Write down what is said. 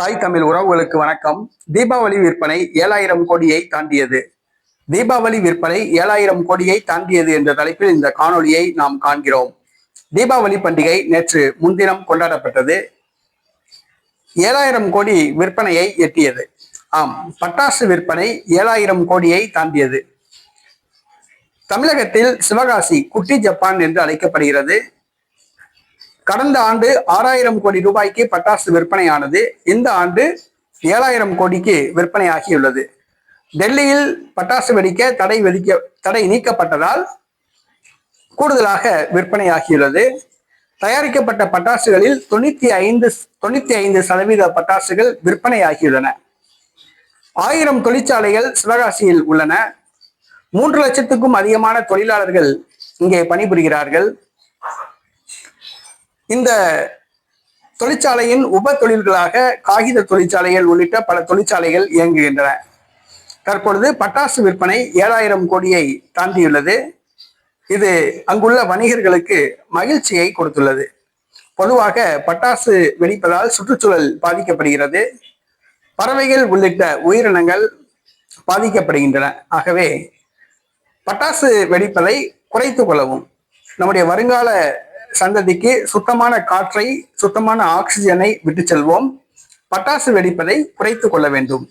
தாய் தமிழ் உறவுகளுக்கு வணக்கம். தீபாவளி விற்பனை ஏழாயிரம் கோடியை தாண்டியது. தீபாவளி விற்பனை ஏழாயிரம் கோடியை தாண்டியது என்ற தலைப்பில் இந்த காணொளியை நாம் காண்கிறோம். தீபாவளி பண்டிகை நேற்று முன்தினம் கொண்டாடப்பட்டது. ஏழாயிரம் கோடி விற்பனையை எட்டியது. ஆம் பட்டாசு விற்பனை ஏழாயிரம் கோடியை தாண்டியது. தமிழகத்தில் சிவகாசி குட்டி ஜப்பான் என்று அழைக்கப்படுகிறது. கடந்த ஆண்டு ஆறாயிரம் கோடி ரூபாய்க்கு பட்டாசு விற்பனையானது இந்த ஆண்டு ஏழாயிரம் கோடிக்கு விற்பனையாகியுள்ளது. டெல்லியில் பட்டாசு வெடிக்க தடை விதிக்க தடை நீக்கப்பட்டதால் கூடுதலாக விற்பனையாகியுள்ளது. தயாரிக்கப்பட்ட பட்டாசுகளில் தொண்ணூத்தி ஐந்து தொண்ணூத்தி ஐந்து சதவீத பட்டாசுகள் விற்பனையாகியுள்ளன. ஆயிரம் தொழிற்சாலைகள் சிவகாசியில் உள்ளன. மூன்று லட்சத்துக்கும் அதிகமான தொழிலாளர்கள் இங்கே பணிபுரிகிறார்கள். இந்த தொழிற்சாலையின் உப தொழில்களாக காகித தொழிற்சாலைகள் உள்ளிட்ட பல தொழிற்சாலைகள் இயங்குகின்றன. தற்பொழுது பட்டாசு விற்பனை ஏழாயிரம் கோடியை தாண்டியுள்ளது. இது அங்குள்ள வணிகர்களுக்கு மகிழ்ச்சியை கொடுத்துள்ளது. பொதுவாக பட்டாசு வெடிப்பதால் சுற்றுச்சூழல் பாதிக்கப்படுகிறது. பறவைகள் உள்ளிட்ட உயிரினங்கள் பாதிக்கப்படுகின்றன. ஆகவே பட்டாசு வெடிப்பதை குறைத்து கொள்ளவும். நம்முடைய வருங்கால சந்ததிக்கு சுத்தமான காற்றை சுத்தமான ஆக்சிஜனை விட்டு செல்வோம். பட்டாசு வெடிப்பதை குறைத்து கொள்ள வேண்டும்.